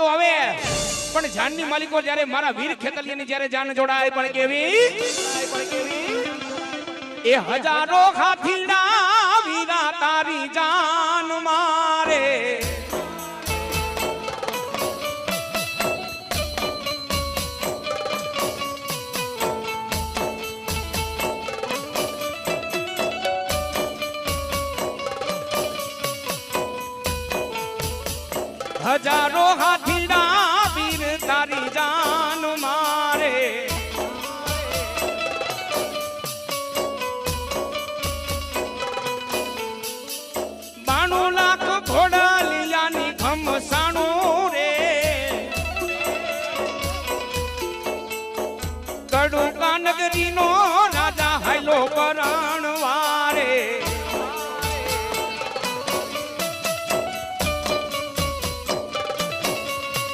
તો હવે. પણ જાનની માલિકો જ્યારે મારા વીર ખેતલિયાની જ્યારે જાન જોડાય, પણ કેવી? એ હજારો હાથીડા હજારો હાથીડા વીર તારી જાન મારે. બાણું લાખ ઘોડા લીલાની ઘમસાણું રે. કડુકા નગરીનો